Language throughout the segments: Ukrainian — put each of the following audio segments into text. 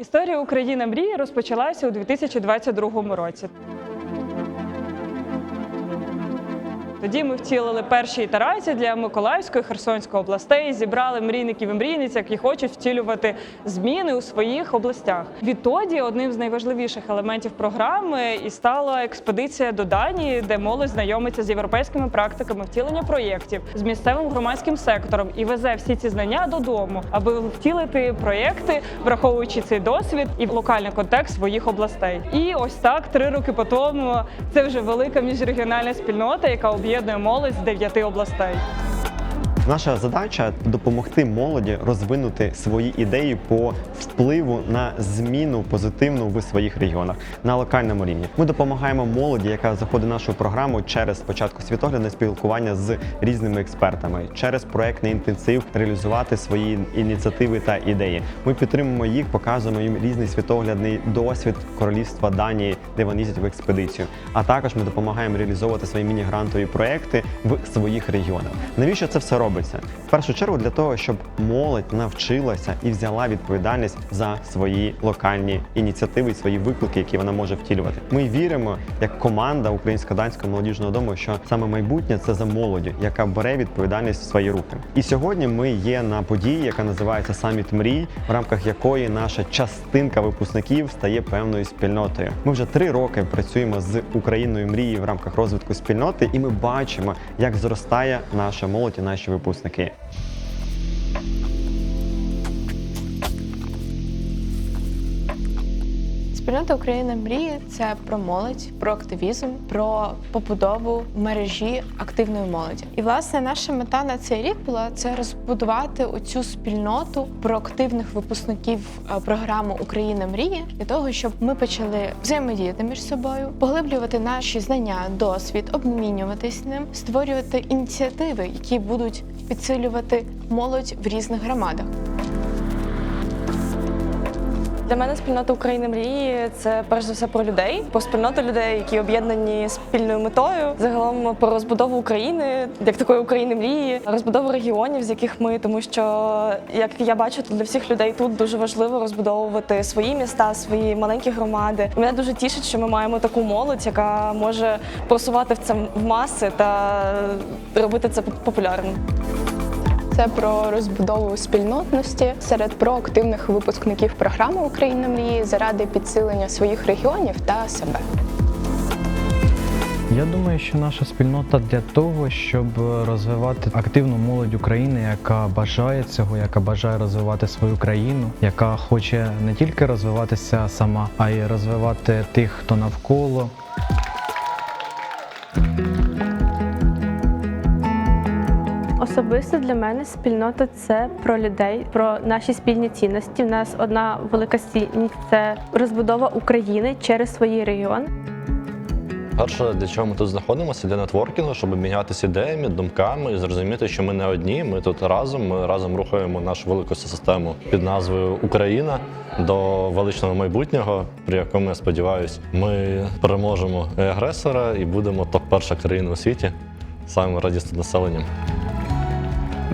Історія України мрії розпочалася у 2022 році. Тоді ми втілили перші ітерації для Миколаївської Херсонської областей, зібрали мрійників і мрійниць, які хочуть втілювати зміни у своїх областях. Відтоді одним з найважливіших елементів програми і стала експедиція до Данії, де молодь знайомиться з європейськими практиками втілення проєктів з місцевим громадським сектором і везе всі ці знання додому, аби втілити проєкти, враховуючи цей досвід і локальний контекст своїх областей. І ось так три роки по тому це вже велика міжрегіональна спільнота, яка об'єднує молодь з дев'яти областей. Наша задача допомогти молоді розвинути свої ідеї по впливу на зміну позитивну в своїх регіонах на локальному рівні. Ми допомагаємо молоді, яка заходить в нашу програму через спочатку світоглядне спілкування з різними експертами, через проектний інтенсив реалізувати свої ініціативи та ідеї. Ми підтримуємо їх, показуємо їм різний світоглядний досвід королівства Данії, де вони їздять в експедицію. А також ми допомагаємо реалізовувати свої міні-грантові проекти в своїх регіонах. Навіщо це все робиться? В першу чергу для того, щоб молодь навчилася і взяла відповідальність за свої локальні ініціативи, свої виклики, які вона може втілювати. Ми віримо, як команда Українсько-данського молодіжного дому, що саме майбутнє це за молоддю, яка бере відповідальність в свої руки. І сьогодні ми є на події, яка називається Саміт мрій, в рамках якої наша частинка випускників стає певною спільнотою. Ми вже три роки працюємо з Україною мрії в рамках розвитку спільноти, і ми бачимо, як зростає наша молодь і наші випускники. Спільнота Україна мрії це про молодь, про активізм, про побудову мережі активної молоді. І власне наша мета на цей рік була це розбудувати оцю спільноту проактивних випускників е, програми Україна мрії для того, щоб ми почали взаємодіяти між собою, поглиблювати наші знання, досвід, обмінюватись ним, створювати ініціативи, які будуть підсилювати молодь в різних громадах. Для мене спільнота України мрії це перш за все про людей, про спільноту людей, які об'єднані спільною метою. Загалом про розбудову України, як такої України мрії, розбудову регіонів, з яких ми, тому що як я бачу, то для всіх людей тут дуже важливо розбудовувати свої міста, свої маленькі громади. І мене дуже тішить, що ми маємо таку молодь, яка може просувати в це в маси та робити це популярним. Це про розбудову спільнотності серед проактивних випускників програми Україна мрії заради підсилення своїх регіонів та себе. Я думаю, що наша спільнота для того, щоб розвивати активну молодь України, яка бажає цього, яка бажає розвивати свою країну, яка хоче не тільки розвиватися сама, а й розвивати тих, хто навколо. Особисто для мене спільнота це про людей, про наші спільні цінності. У нас одна велика цінність це розбудова України через свій регіон. Перше, для чого ми тут знаходимося, для нетворкінгу, щоб мінятися ідеями, думками і зрозуміти, що ми не одні. Ми тут разом. Ми разом рухаємо нашу велику систему під назвою Україна до величного майбутнього, при якому я сподіваюся, ми переможемо агресора і будемо топ перша країна у світі самим радісним населенням.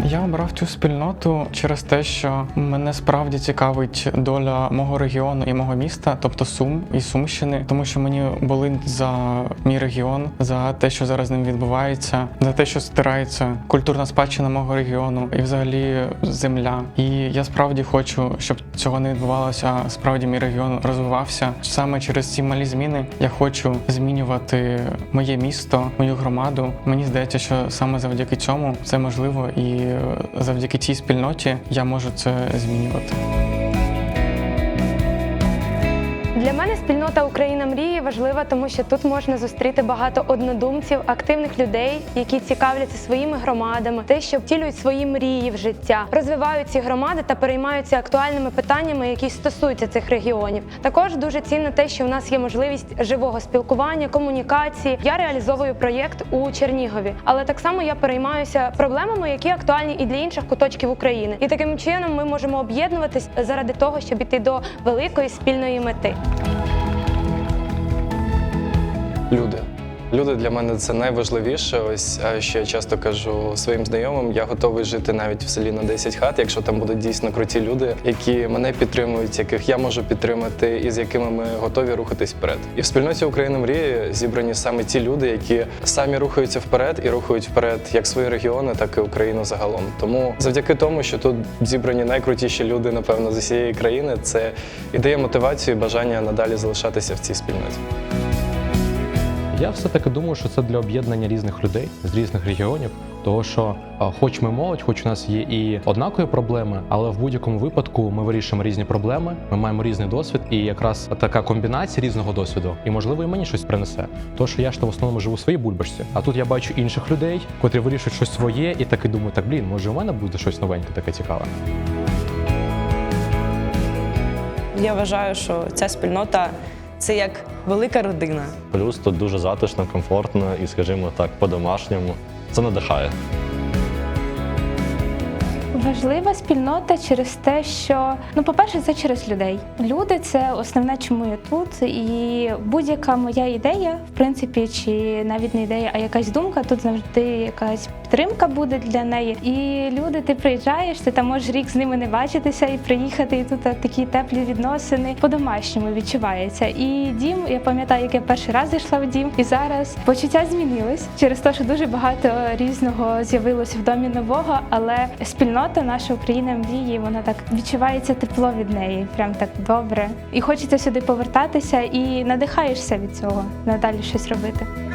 Я обрав цю спільноту через те, що мене справді цікавить доля мого регіону і мого міста, тобто Сум і Сумщини, тому що мені болить за мій регіон, за те, що зараз ним відбувається, за те, що стирається культурна спадщина мого регіону і взагалі земля. І я справді хочу, щоб цього не відбувалося. Справді мій регіон розвивався. Саме через ці малі зміни я хочу змінювати моє місто, мою громаду. Мені здається, що саме завдяки цьому це можливо, і завдяки цій спільноті я можу це змінювати. Для мене спільнота Україна мрії важлива, тому що тут можна зустріти багато однодумців, активних людей, які цікавляться своїми громадами, те, що втілюють свої мрії в життя, розвивають ці громади та переймаються актуальними питаннями, які стосуються цих регіонів. Також дуже цінно те, що у нас є можливість живого спілкування, комунікації. Я реалізовую проєкт у Чернігові, але так само я переймаюся проблемами, які актуальні і для інших куточків України. І таким чином ми можемо об'єднуватись заради того, щоб іти до великої спільної мети. Люди. Люди для мене це найважливіше. Ось що я часто кажу своїм знайомим. Я готовий жити навіть в селі на 10 хат, якщо там будуть дійсно круті люди, які мене підтримують, яких я можу підтримати, і з якими ми готові рухатись вперед. І в спільноті України мрії зібрані саме ті люди, які самі рухаються вперед і рухають вперед як свої регіони, так і Україну загалом. Тому завдяки тому, що тут зібрані найкрутіші люди, напевно, з усієї країни, це ідея мотивації, і бажання надалі залишатися в цій спільноті. Я все-таки думаю, що це для об'єднання різних людей з різних регіонів. Того, що хоч ми молодь, хоч у нас є і однакові проблеми, але в будь-якому випадку ми вирішуємо різні проблеми, ми маємо різний досвід, і якраз така комбінація різного досвіду, і можливо і мені щось принесе. Тому що я ж то в основному живу в своїй бульбашці, а тут я бачу інших людей, котрі вирішують щось своє, і таки думаю, так блін, може у мене буде щось новеньке, таке цікаве. Я вважаю, що ця спільнота це як велика родина. Плюс тут дуже затишно, комфортно і, скажімо так, по-домашньому. Це надихає. Важлива спільнота через те, що ну, по-перше, це через людей. Люди це основне, чому я тут. І будь-яка моя ідея, в принципі, чи навіть не ідея, а якась думка, тут завжди якась підтримка буде для неї. І люди, ти приїжджаєш, ти там можеш рік з ними не бачитися і приїхати, і тут такі теплі відносини по-домашньому відчувається. І дім, я пам'ятаю, як я перший раз зайшла в дім, і зараз почуття змінились через те, що дуже багато різного з'явилося в домі нового, але спільнота наша Україна мрії, вона так відчувається тепло від неї, прям так добре. І хочеться сюди повертатися, і надихаєшся від цього надалі щось робити.